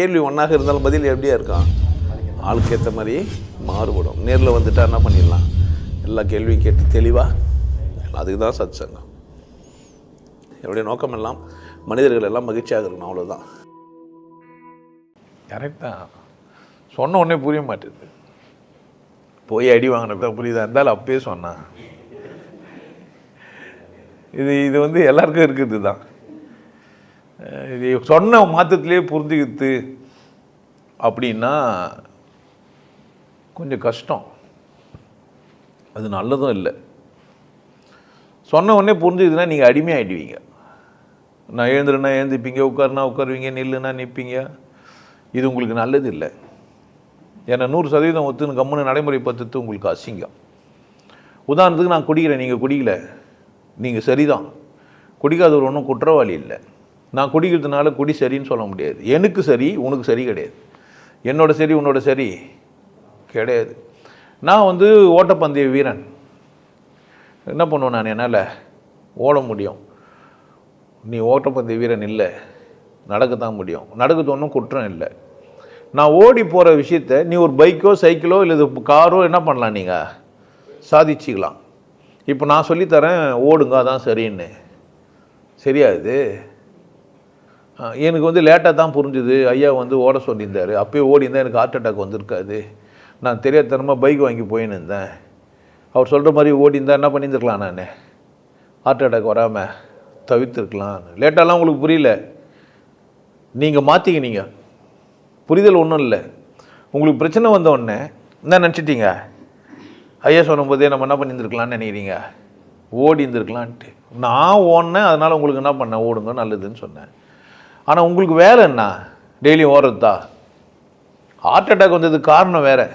கேள்வி ஒன்றாக இருந்தாலும் பதில் எப்படியா இருக்கான் ஆளுக்கு ஏற்ற மாதிரி மாறுபடும். நேரில் வந்துட்டா என்ன பண்ணிடலாம்? எல்லா கேள்வியும் கேட்டு தெளிவாக அதுக்கு தான் சத் சங்கம் என்னுடைய நோக்கம் எல்லாம் மனிதர்கள் எல்லாம் மகிழ்ச்சியாக இருக்கணும் அவ்வளோதான் கரெக்டாக சொன்ன உடனே புரிய மாட்டேது. போய் அடி வாங்கினப்ப புரியுதா இருந்தாலும் அப்பயே சொன்னான். இது இது வந்து எல்லாருக்கும் இருக்குது தான் இது சொன்ன மாற்றத்திலே புரிஞ்சுக்கிது அப்படின்னா கொஞ்சம் கஷ்டம். அது நல்லதும் இல்லை. சொன்ன உடனே புரிஞ்சுதுன்னா நீங்கள் அடிமையாகிடுவீங்க நான் எழுந்துருன்னா எழுந்திருப்பீங்க உட்காருனா உட்காருவீங்க நில்லுனா நிற்பீங்க இது உங்களுக்கு நல்லது இல்லை. ஏன்னா நூறு சதவீதம் ஒத்துன்னு கம்முன்னு நடைமுறை பத்துத்து உங்களுக்கு அசிங்கம். உதாரணத்துக்கு நான் குடிக்கிறேன் நீங்கள் குடிக்கல. நீங்கள் சரிதான். குடிக்காதவர் ஒன்றும் குற்றவாளி இல்லை. நான் குடிக்கிறதுனால குடி சரின்னு சொல்ல முடியாது. எனக்கு சரி உனக்கு சரி கிடையாது. என்னோட சரி உன்னோட சரி கிடையாது. நான் வந்து ஓட்டப்பந்தய வீரன். என்ன பண்ணுவேன் நான்? என்னால் ஓட முடியும். நீ ஓட்டப்பந்தய வீரன் இல்லை. நடக்கத்தான் முடியும். நடக்கிறது ஒன்றும் குற்றம் இல்லை. நான் ஓடி போகிற விஷயத்த நீ ஒரு பைக்கோ சைக்கிளோ இல்லை இது காரோ என்ன பண்ணலாம் நீங்கள் சாதிச்சிக்கலாம். இப்போ நான் சொல்லித்தரேன் ஓடுங்க அதான் சரின்னு. சரியாது எனக்கு வந்து லேட்டாக தான் புரிஞ்சுது. ஐயா வந்து ஓட சொல்லியிருந்தார். அப்போயே ஓடி இருந்தால் எனக்கு ஹார்ட் அட்டாக் வந்திருக்காது. நான் தெரியாதனமாக பைக் வாங்கி போயின்னு இருந்தேன். அவர் சொல்கிற மாதிரி ஓடி இருந்தால் என்ன பண்ணியிருந்துருக்கலாம் நான்? ஹார்ட் அட்டாக் வராமல் தவிர்த்துருக்கலாம் லேட்டாலாம் உங்களுக்கு புரியல. நீங்கள் மாற்றிக்கினீங்க புரிதல் ஒன்றும் இல்லை. உங்களுக்கு பிரச்சனை வந்த உடனே என்ன நினச்சிட்டீங்க? ஐயா சொல்லும்போதே நம்ம என்ன பண்ணியிருந்துருக்கலாம்னு நினைக்கிறீங்க? ஓடி இருந்திருக்கலான்ட்டு நான் ஓடினேன் அதனால் உங்களுக்கு என்ன பண்ணேன்? ஓடுங்க நல்லதுன்னு சொன்னேன். ஆனால் உங்களுக்கு வேலை என்ன? டெய்லியும் ஓடுறதா? ஹார்ட் அட்டாக் வந்ததுக்கு காரணம் வேறு.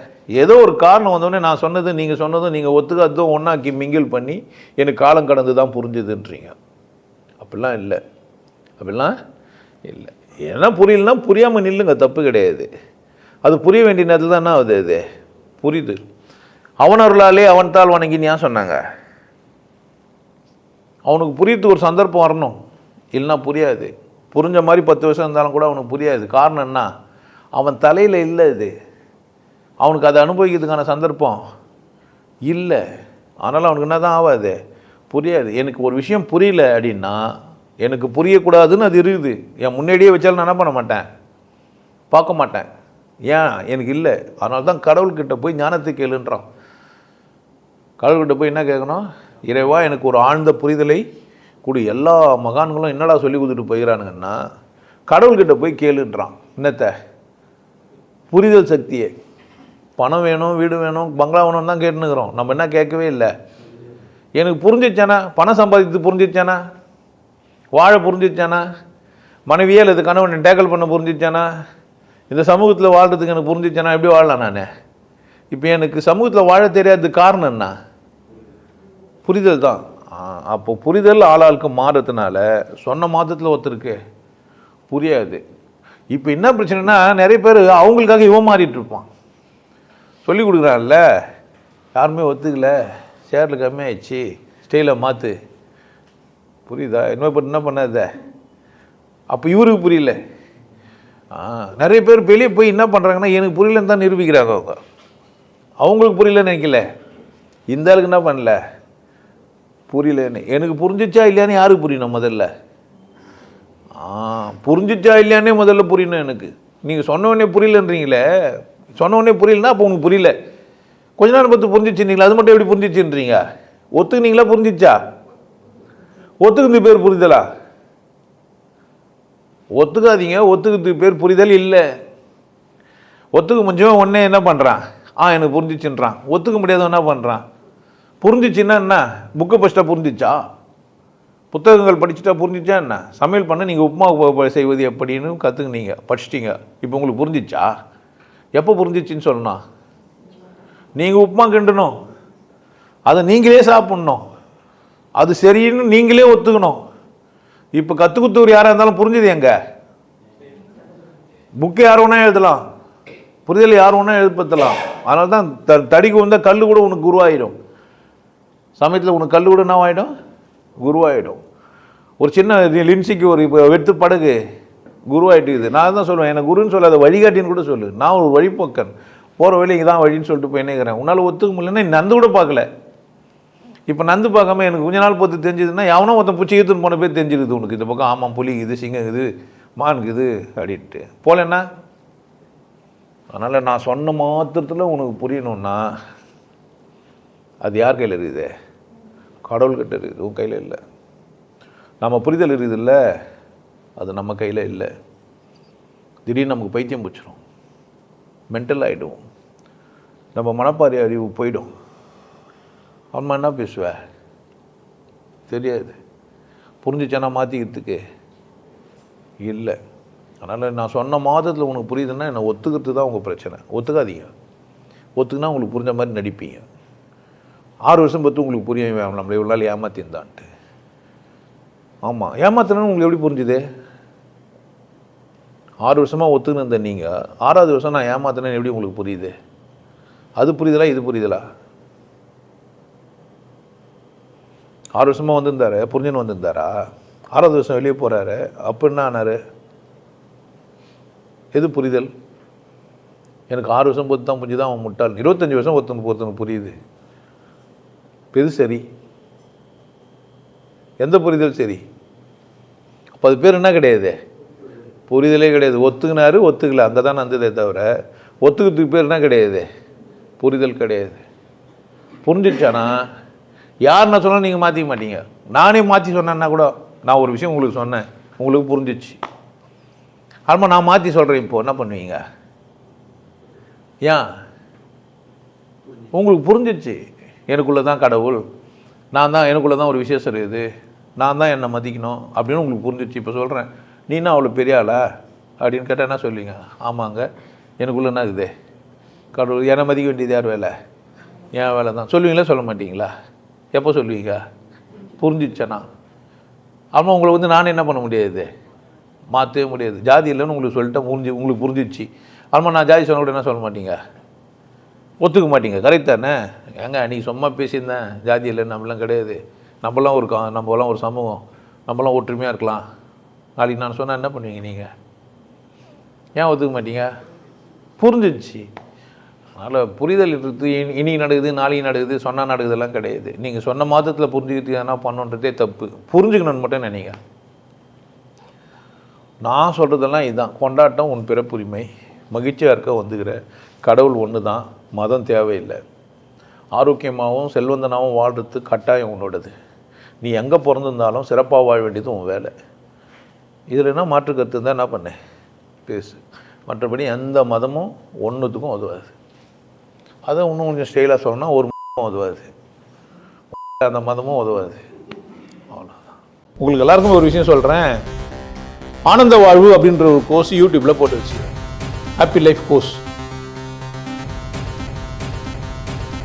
ஏதோ ஒரு காரணம் வந்தோடனே நான் சொன்னது நீங்கள் சொன்னதும் நீங்கள் ஒத்துக்காததும் ஒன்றாக்கி மிங்கிள் பண்ணி எனக்கு காலம் கடந்து தான் புரிஞ்சுதுன்றீங்க. அப்படிலாம் இல்லை. அப்படிலாம் இல்லை. ஏன்னா புரியலனா புரியாமல் நில்லுங்க தப்பு கிடையாது. அது புரிய வேண்டிய நேரத்தில் தான் என்ன ஆகுது அது. புரியுது. அவனருளாலே அவன்தால் வணங்கின்னு ஏன் சொன்னாங்க? அவனுக்கு புரியுது ஒரு சந்தர்ப்பம் வரணும். இல்லைன்னா புரியாது. புரிஞ்ச மாதிரி பத்து வருஷம் இருந்தாலும் கூட அவனுக்கு புரியாது. காரணம் என்ன? அவன் தலையில் இல்லை இது. அவனுக்கு அதை அனுபவிக்கிறதுக்கான சந்தர்ப்பம் இல்லை. அதனால் அவனுக்கு என்ன தான் ஆகாது புரியாது. எனக்கு ஒரு விஷயம் புரியல அப்படின்னா எனக்கு புரியக்கூடாதுன்னு அது இருக்குது. என் முன்னாடியே வச்சாலும் நான் என்ன பண்ண மாட்டேன்? பார்க்க மாட்டேன். ஏன்? எனக்கு இல்லை. அதனால தான் கடவுள்கிட்ட போய் ஞானத்தை கேளுன்றான். கடவுள்கிட்ட போய் என்ன கேட்கணும்? இறைவா எனக்கு ஒரு ஆழ்ந்த புரிதலை கூடிய எல்லா மகான்களும் என்னடா சொல்லி கொடுத்துட்டு போயிறானுங்கன்னா கடவுள்கிட்ட போய் கேளுன்றான். என்னத்த? புரிதல் சக்தியை. பணம் வேணும் வீடு வேணும் பங்களா வேணும் தான் கேட்டுனுக்குறோம் நம்ம என்ன கேட்கவே இல்லை. எனக்கு புரிஞ்சிச்சானா பணம் சம்பாதித்து புரிஞ்சிச்சானா வாழ புரிஞ்சிச்சானா மனைவியே இது கணவனை டேக்கல் பண்ண புரிஞ்சிச்சானா இந்த சமூகத்தில் வாழ்கிறதுக்கு எனக்கு புரிஞ்சிச்சானா எப்படி வாழலாம் நான்? இப்போ எனக்கு சமூகத்தில் வாழ தெரியாதது காரணம் என்ன? புரிதல் தான். அப்போ புரிதல் ஆளாளுக்கு மாறுறதுனால சொன்ன மாதத்தில் ஒருத்தருக்கு புரியாது. இப்போ என்ன பிரச்சனைனா நிறைய பேர் அவங்களுக்காக இவன் மாறிட்டு இருப்பான். சொல்லி கொடுக்குறான்ல யாருமே ஒத்துக்கல சேரில் கம்மியாயிடுச்சு ஸ்டைலை மாற்று புரியுதா? இனிமேல் இப்போ என்ன பண்ணாத? அப்போ இவருக்கு புரியல. நிறைய பேர் வெளியே போய் என்ன பண்ணுறாங்கன்னா எனக்கு புரியலன்னு தான் நிரூபிக்கிறாங்க அவங்க. அவங்களுக்கு புரியலன்னு நினைக்கல. இந்த ஆளுக்கு என்ன பண்ணல? புரியலன்னு எனக்கு புரிஞ்சிச்சா இல்லையான்னு யாருக்கு புரியணும் முதல்ல? புரிஞ்சிச்சா இல்லையானே முதல்ல புரியணும் எனக்கு. நீங்கள் சொன்ன உடனே புரியலன்றீங்களே? சொன்ன உடனே புரியலன்னா அப்போ உங்களுக்கு புரியல. கொஞ்ச நேரம் பார்த்து புரிஞ்சிச்சுன்றீங்களா அது மட்டும் எப்படி புரிஞ்சிச்சுன்றீங்க ஒத்துக்குனீங்களா? புரிஞ்சிச்சா? ஒத்துக்குந்து பேர் புரிதலா? ஒத்துக்காதீங்க. ஒத்துக்கிறதுக்கு பேர் புரிதல் இல்லை. ஒத்துக்க முடிஞ்சவன் உடனே என்ன பண்ணுறான் ஆ எனக்கு புரிஞ்சிச்சுன்றான். ஒத்துக்க முடியாதவன் என்ன பண்ணுறான் புரிஞ்சிச்சுன்னா என்ன? புக்கு ஃபஸ்ட்டாக புரிஞ்சிச்சா? புத்தகங்கள் படிச்சுட்டா புரிஞ்சிச்சா என்ன? சமையல் பண்ண நீங்கள் உப்புமா செய்வது எப்படின்னு கற்றுக்குனீங்க படிச்சிட்டிங்க. இப்போ உங்களுக்கு புரிஞ்சிச்சா? எப்போ புரிஞ்சிச்சின்னு சொல்லணும் நீங்கள் உப்புமா கிண்டணும். அதை நீங்களே சாப்பிட்ணும். அது சரின்னு நீங்களே ஒத்துக்கணும். இப்போ கற்றுக் கொடுத்தவர் யாராக இருந்தாலும் புரிஞ்சுது எங்க? புக்கு யார் வேணா எழுதலாம். புரிதல் யார் வேணா எழுப்பத்தலாம் அதனால தான் த தடிக்கு வந்தால் கல் கூட உனக்கு குருவாயிடும் சமயத்தில் உனக்கு கல் கூட என்ன ஆகிடும் குருவாயிடும். ஒரு சின்ன லின்சிக்கு ஒரு இப்போ வெட்டு படகு குருவாயிட்டு இது நான் தான் சொல்லுவேன் எனக்கு குருன்னு சொல்லாத வழிகாட்டின்னு கூட சொல்லு. நான் ஒரு வழிபோக்கன் போகிற வழி இங்கே தான் வழின்னு சொல்லிட்டு போய் என்னங்கிறேன் உன்னால் ஒத்துக்க முடியலன்னா நீ நந்து கூட பார்க்கல. இப்போ நந்து பார்க்காம எனக்கு கொஞ்ச நாள் பொறுத்து தெரிஞ்சதுன்னா எவனோ ஒருத்தன் பூச்சி ஈத்துன்னு போன பேர் தெரிஞ்சிருது உனக்கு. இந்த பக்கம் ஆமாம் புலி இது சிங்கம் இது மான் இது அப்படின்ட்டு. போலன்னா அதனால் நான் சொன்ன மாத்திரத்தில் உனக்கு புரியணும்னா அது யார் கையில் இருக்குது? கடவுள்கிட்ட இருக்குது உன் கையில் இல்லை. நம்ம புரிதல் இருக்குதுல்ல அது நம்ம கையில் இல்லை. திடீர்னு நமக்கு பைத்தியம் பிடிச்சிடும் மென்டல் ஆகிடும் நம்ம மனப்பாரி அறிவு போயிடும். அம்மா என்ன பேசுவ? தெரியாது. புரிஞ்சுச்சேன்னா மாற்றிக்கிறதுக்கு இல்லை. அதனால் நான் சொன்ன மாதத்தில் உனக்கு புரியுதுன்னா என்னை ஒத்துக்கிறது தான் உங்கள் பிரச்சனை. ஒத்துக்காதீங்க. ஒத்துக்குனா உங்களுக்கு புரிஞ்ச மாதிரி நடிப்பீங்க. ஆறு வருஷம் பார்த்து உங்களுக்கு புரிய நம்மளை இவ்வளோ நாள் ஏமாத்திருந்தான்ட்டு. ஆமாம் ஏமாத்தினு உங்களுக்கு எப்படி புரிஞ்சுது? ஆறு வருஷமாக ஒத்துக்கின்னு இருந்த நீங்கள் ஆறாவது வருஷம் நான் ஏமாத்தினேன்னு எப்படி உங்களுக்கு புரியுது? அது புரியுதலா இது புரியுதலா? ஆறு வருஷமாக வந்திருந்தாரு புரிஞ்சுன்னு வந்திருந்தாரா? ஆறாவது வருஷம் வெளியே போகிறாரு அப்போ என்ன ஆனார்? எது புரிதல்? எனக்கு ஆறு வருஷம் பொறுத்து தான் புரிஞ்சுதான் அவன் முட்டாள். இருபத்தஞ்சி வருஷம் ஒருத்தனுக்கு ஒருத்தனுக்கு புரியுது. எது சரி. எந்த புரிதல் சரி? அப்போ அது பேர் என்ன கிடையாது? புரிதலே கிடையாது. ஒத்துக்கினாரு ஒத்துக்கல. அங்கே தான் வந்ததே தவிர ஒத்துக்கிறதுக்கு பேர் என்ன கிடையாது? புரிதல் கிடையாது. புரிஞ்சிடுச்சானா யார் நான் சொன்னால் நீங்கள் மாற்றிக்க மாட்டீங்க. நானே மாற்றி சொன்னேன்னா கூட நான் ஒரு விஷயம் உங்களுக்கு சொன்னேன். உங்களுக்கு புரிஞ்சிச்சு ஆமாம் நான் மாற்றி சொல்கிறேன் இப்போ. என்ன பண்ணுவீங்க? ஏன்? உங்களுக்கு புரிஞ்சிச்சு எனக்குள்ளே தான் கடவுள் நான் தான் எனக்குள்ளே தான் ஒரு விசேஷம் இருக்குது நான் தான் என்னை மதிக்கணும் அப்படின்னு உங்களுக்கு புரிஞ்சிச்சு இப்போ சொல்கிறேன் நீ என்ன அவ்வளோ பெரிய ஆளா? அப்படின்னு கேட்டால் என்ன சொல்லுவீங்க? ஆமாங்க எனக்குள்ளே என்ன இருக்குது கடவுள் என்னை மதிக்க வேண்டியது யார் வேலை? என் வேலை தான். சொல்லுவீங்களா சொல்ல மாட்டீங்களா? எப்போ சொல்லுவீங்க? புரிஞ்சிச்சேனா ஆமாம் உங்களை வந்து நானும் என்ன பண்ண முடியாது? மாற்றவே முடியாது. ஜாதி இல்லைன்னு உங்களுக்கு சொல்லிட்டேன் புரிஞ்சு உங்களுக்கு புரிஞ்சிச்சு ஆமாம் நான் ஜாதி சொன்ன கூட என்ன சொல்ல மாட்டீங்க? ஒத்துக்க மாட்டீங்க. கரெக்ட் தானே? ஏங்க நீ சும்மா பேசியிருந்தேன் ஜாதி இல்லை நம்மளாம் கிடையாது. நம்மளாம் ஒரு கா நம்மளாம் ஒரு சமூகம். நம்மளாம் ஒற்றுமையாக இருக்கலாம். நாளைக்கு நான் சொன்னால் என்ன பண்ணுவீங்க நீங்கள் ஏன் ஒத்துக்க மாட்டீங்க? புரிஞ்சிச்சு அதனால் புரிதல் இருக்குது இனி- நடக்குது நாளைக்கு நடக்குது சொன்னால் நடக்குதெல்லாம் கிடையாது. நீங்கள் சொன்ன மாதத்தில் புரிஞ்சுக்கிறதுக்கு எதனா பண்ணுன்றதே தப்பு. புரிஞ்சுக்கணும்னு மட்டும் நினைங்க நான் சொல்கிறதெல்லாம் இதுதான். கொண்டாட்டம் உன் பிறப்புரிமை. மகிழ்ச்சியாக இருக்க வந்துக்கிற. கடவுள் ஒன்று தான் மதம் தேவையில்லை. ஆரோக்கியமாகவும் செல்வந்தனாகவும் வாழ்கிறது கட்டாயம் உன்னோடது. நீ எங்கே பிறந்திருந்தாலும் சிறப்பாக வாழ வேண்டியது உன் வேலை. இதில் என்ன மாற்று கருத்து இருந்தால் என்ன பண்ணேன் பேசு. மற்றபடி எந்த மதமும் ஒன்றுத்துக்கும் உதவாது. அதை இன்னும் கொஞ்சம் ஸ்டைலாக சொல்லணும்னா ஒரு மதமும் உதவாது. அந்த மதமும் உதவாது. அவ்வளோதான் உங்களுக்கு எல்லாருக்கும் ஒரு விஷயம் சொல்கிறேன் ஆனந்த வாழ்வு அப்படின்ற ஒரு கோர்ஸ் யூடியூப்பில் போட்டு வச்சு ஹாப்பி லைஃப் கோர்ஸ்